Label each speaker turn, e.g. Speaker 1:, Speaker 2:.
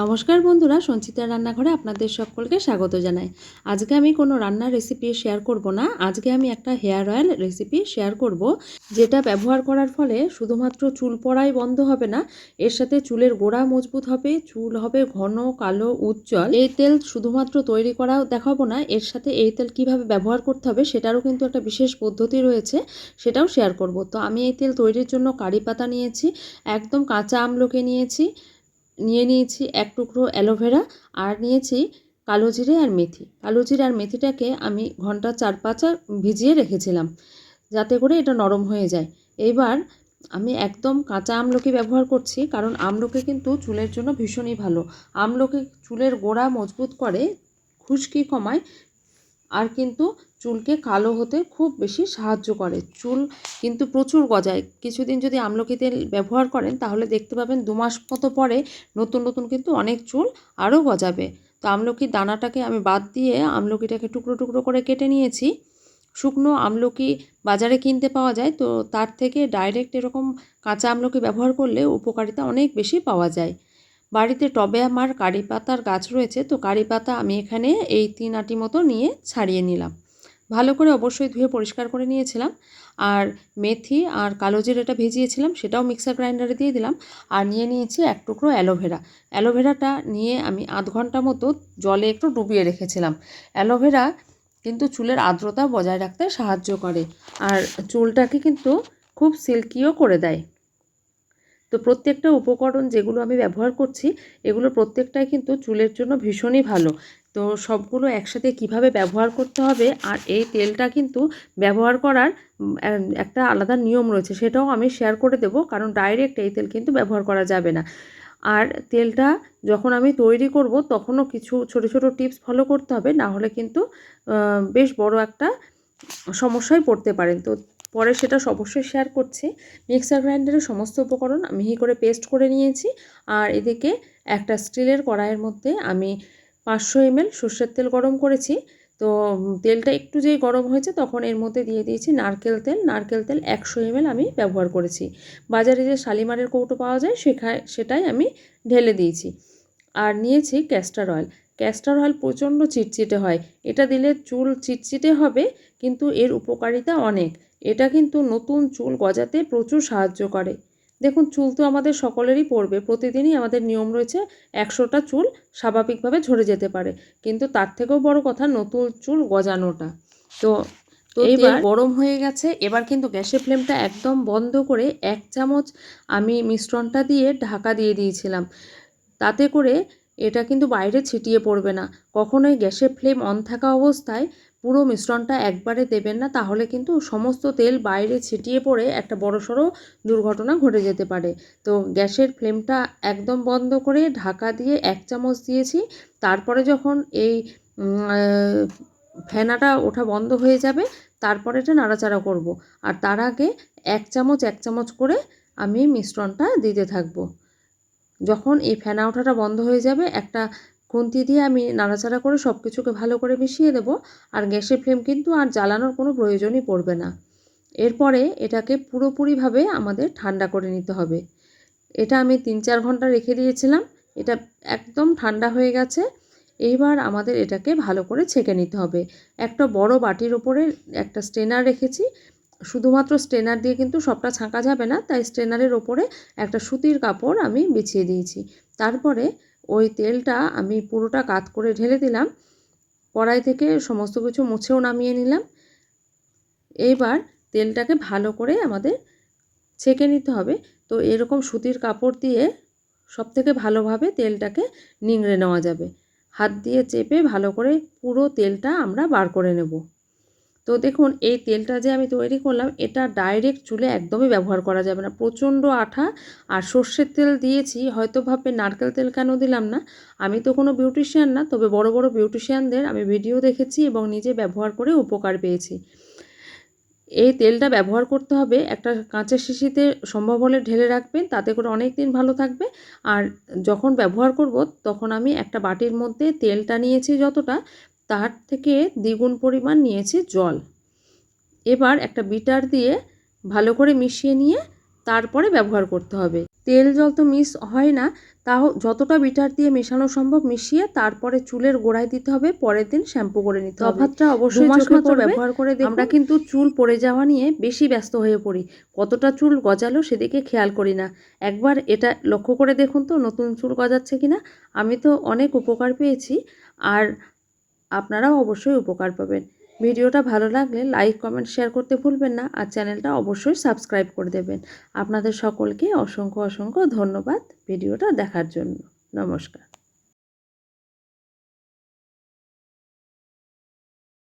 Speaker 1: নমস্কার বন্ধুরা সঞ্চিতা রান্নাঘরে আপনাদের সকলকে স্বাগত জানাই। আজকে আমি কোনো রান্নার রেসিপি শেয়ার করব না। আজকে আমি একটা হেয়ার অয়েল রেসিপি শেয়ার করব, যেটা ব্যবহার করার ফলে শুধুমাত্র চুল পড়াই বন্ধ হবে না, এর সাথে চুলের গোড়া মজবুত হবে, চুল হবে ঘন, কালো, উজ্জ্বল। এই তেল শুধুমাত্র তৈরি করাও দেখাবো না, এর সাথে এই তেল কীভাবে ব্যবহার করতে হবে সেটারও কিন্তু একটা বিশেষ পদ্ধতি রয়েছে, সেটাও শেয়ার করব। তো আমি এই তেল তৈরির জন্য কারি পাতা নিয়েছি, একদম কাঁচা আমলকে নিয়েছি নিয়ে নিয়েছি এক টুকরো অ্যালোভেরা আর নিয়েছি কালো জিরে আর মেথি। কালো জিরে আর মেথিটাকে আমি ঘণ্টা চার পাঁচা ভিজিয়ে রেখেছিলাম যাতে করে এটা নরম হয়ে যায়। এইবার আমি একদম কাঁচা আমলকি ব্যবহার করছি কারণ আমলকি কিন্তু চুলের জন্য ভীষণই ভালো। আমলকি চুলের গোড়া মজবুত করে খুশকি কমায় আর কিন্তু চুলকে কালো হতে খুব বেশি সাহায্য করে। চুল কিন্তু প্রচুর গজায়। কিছুদিন যদি আমলকি তেল ব্যবহার করেন, তাহলে দেখতে পাবেন দু মাস মতো পরে নতুন নতুন কিন্তু অনেক চুল আরও গজাবে। তো আমলকির দানাটাকে আমি বাদ দিয়ে আমলকিটাকে টুকরো টুকরো করে কেটে নিয়েছি। শুকনো আমলকি বাজারে কিনতে পাওয়া যায়, তো তার থেকে ডাইরেক্ট এরকম কাঁচা আমলকি ব্যবহার করলে উপকারিতা অনেক বেশি পাওয়া যায়। বাড়িতে টবে আমার কারি পাতার গাছ রয়েছে, তো কারি পাতা আমি এখানে এই তিন আটি মতো নিয়ে ছাড়িয়ে নিলাম। ভালো করে অবশ্যই ধুয়ে পরিষ্কার করে নিয়েছিলাম। আর মেথি আর কালো জিরেটা ভিজিয়েছিলাম, সেটাও মিক্সার গ্রাইন্ডারে দিয়ে দিলাম। আর নিয়ে নিয়েছি এক টুকরো অ্যালোভেরা। অ্যালোভেরাটা নিয়ে আমি আধ ঘণ্টা মতো জলে একটু ডুবিয়ে রেখেছিলাম। অ্যালোভেরা কিন্তু চুলের আর্দ্রতা বজায় রাখতে সাহায্য করে। আর চুলটাকে কিন্তু খুব সিল্কিও করে দেয়। তো প্রত্যেকটা উপকরণ যেগুলো আমি ব্যবহার করছি, এগুলো প্রত্যেকটাই কিন্তু চুলের জন্য ভীষণই ভালো। তো সবগুলো একসাথে কীভাবে ব্যবহার করতে হবে আর এই তেলটা কিন্তু ব্যবহার করার একটা আলাদা নিয়ম রয়েছে, সেটাও আমি শেয়ার করে দেব, কারণ ডাইরেক্ট এই তেল কিন্তু ব্যবহার করা যাবে না। আর তেলটা যখন আমি তৈরি করব, তখনও কিছু ছোট ছোট টিপস ফলো করতে হবে, না হলে কিন্তু বেশ বড় একটা সমস্যায় পড়তে পারেন। তো পরে সেটা অবশ্যই শেয়ার করছি। মিক্সার গ্রাইন্ডারের সমস্ত উপকরণ মিহি করে পেস্ট করে নিয়েছি। আর এদিকে একটা স্টিলের কড়াইয়ের মধ্যে আমি পাঁচশো এমএল সর্ষের তেল গরম করেছি। তো তেলটা একটু যেই গরম হয়েছে তখন এর মধ্যে দিয়ে দিয়েছি নারকেল তেল। নারকেল তেল একশো এমএল আমি ব্যবহার করেছি। বাজারে যে শালিমারের কৌটো পাওয়া যায় সেখানে সেটাই আমি ঢেলে দিয়েছি। আর নিয়েছি ক্যাস্টার অয়েল ক্যাস্টার অয়েল প্রচণ্ড চিটচিটে হয়। এটা দিলে চুল চিটচিটে হবে কিন্তু এর উপকারিতা অনেক। এটা কিন্তু নতুন চুল গজাতে প্রচুর সাহায্য করে। দেখুন চুল তো আমাদের সকলেরই পড়বে। প্রতিদিনই আমাদের নিয়ম রয়েছে একশোটা চুল স্বাভাবিকভাবে ঝরে যেতে পারে। কিন্তু তার থেকেও বড় কথা নতুন চুল গজানোটা। তো তো এইবার গরম হয়ে গেছে। এবার কিন্তু গ্যাসের ফ্লেমটা একদম বন্ধ করে এক চামচ আমি মিশ্রণটা দিয়ে ঢাকা দিয়ে দিয়েছিলাম। তাতে করে এটা কিন্তু বাইরে ছিটিয়ে পড়বে না। কখনোই গ্যাসের ফ্লেম অন থাকা অবস্থায় পুরো মিশ্রণটা একবারে দেবেন না, তাহলে কিন্তু সমস্ত তেল বাইরে ছিটিয়ে পড়ে একটা বড়সড় দুর্ঘটনা ঘটে যেতে পারে। তো গ্যাসের ফ্লেমটা একদম বন্ধ করে ঢাকা দিয়ে এক চামচ দিয়েছি, তারপরে যখন এই ফেনাটা ওঠা বন্ধ হয়ে যাবে, তারপরে এটা নাড়াচাড়া করব। আর তার আগে এক চামচ এক চামচ করে আমি মিশ্রণটা দিতে থাকব। যখন এই ফেনা ওঠাটা বন্ধ হয়ে যাবে, একটা খুন্তি দিয়ে আমি নাড়াচাড়া করে সব কিছুকে ভালো করে মিশিয়ে দেব, আর গ্যাসের ফ্লেম কিন্তু আর জ্বালানোর কোনো প্রয়োজনই পড়বে না। এরপরে এটাকে পুরোপুরিভাবে আমাদের ঠান্ডা করে নিতে হবে। এটা আমি তিন চার ঘণ্টা রেখে দিয়েছিলাম, এটা একদম ঠান্ডা হয়ে গেছে। এইবার আমাদের এটাকে ভালো করে ছেঁকে নিতে হবে। একটা বড় বাটির ওপরে একটা স্টেনার রেখেছি শুধুমাত্র স্ট্রেনার দিয়ে কিন্তু সবটা ছাঁকা যাবে না, তাই স্ট্রেনারের ওপরে একটা সুতির কাপড় আমি বিছিয়ে দিয়েছি। তারপরে ওই তেলটা আমি পুরোটা কাত করে ঢেলে দিলাম, কড়াই থেকে সমস্ত কিছু মুছেও নামিয়ে নিলাম। এইবার তেলটাকে ভালো করে আমাদের ছেঁকে নিতে হবে। তো এরকম সুতির কাপড় দিয়ে সব থেকে ভালোভাবে তেলটাকে নিংড়ে নেওয়া যাবে। হাত দিয়ে চেপে ভালো করে পুরো তেলটা আমরা বার করে নেব। তো দেখুন, এই তেলটা যে আমি তৈরি করলাম, এটা ডাইরেক্ট চুলে একদমই ব্যবহার করা যাবে না। প্রচণ্ড আঠা আর সর্ষের তেল দিয়েছি, হয়তো ভাববে নারকেল তেল কেন দিলাম না? আমি তো কোনো বিউটিশিয়ান না, তবে বড় বড় বিউটিশিয়ানদের আমি ভিডিও দেখেছি এবং নিজে ব্যবহার করে উপকার পেয়েছি। এই তেলটা ব্যবহার করতে হবে, একটা কাঁচের শিশিতে সম্ভব হলে ঢেলে রাখবেন, তাতে করে অনেক দিন ভালো থাকবে। আর যখন ব্যবহার করব, তখন আমি একটা বাটির মধ্যে তেলটা নিয়েছি যতটা তার থেকে দ্বিগুণ পরিমাণ নিয়েছি জল। এবার একটা বিটার দিয়ে ভালো করে মিশিয়ে নিয়ে তারপরে ব্যবহার করতে হবে। তেল জল তো মিস হয় না তাও যতটা বিটার দিয়ে মেশানো সম্ভব মিশিয়ে তারপরে চুলের গোড়ায় দিতে হবে পরের দিন শ্যাম্পু করে নিতে হবে। তফাৎটা অবশ্যই চোখে
Speaker 2: ব্যবহার করে দেখুন।
Speaker 1: আমরা কিন্তু চুল পড়ে যাওয়া নিয়ে বেশি ব্যস্ত হয়ে পড়ি। কতটা চুল গজালো সেদিকে খেয়াল করি না। একবার এটা লক্ষ্য করে দেখুন তো নতুন চুল গজাচ্ছে কিনা। আমি তো অনেক উপকার পেয়েছি। আর আপনারাও অবশ্যই উপকার পাবেন। ভিডিওটা ভালো লাগলে লাইক, কমেন্ট, শেয়ার করতে ভুলবেন না আর চ্যানেলটা অবশ্যই সাবস্ক্রাইব করে দেবেন। আপনাদের সকলকে অসংখ্য অসংখ্য ধন্যবাদ ভিডিওটা দেখার জন্য। নমস্কার।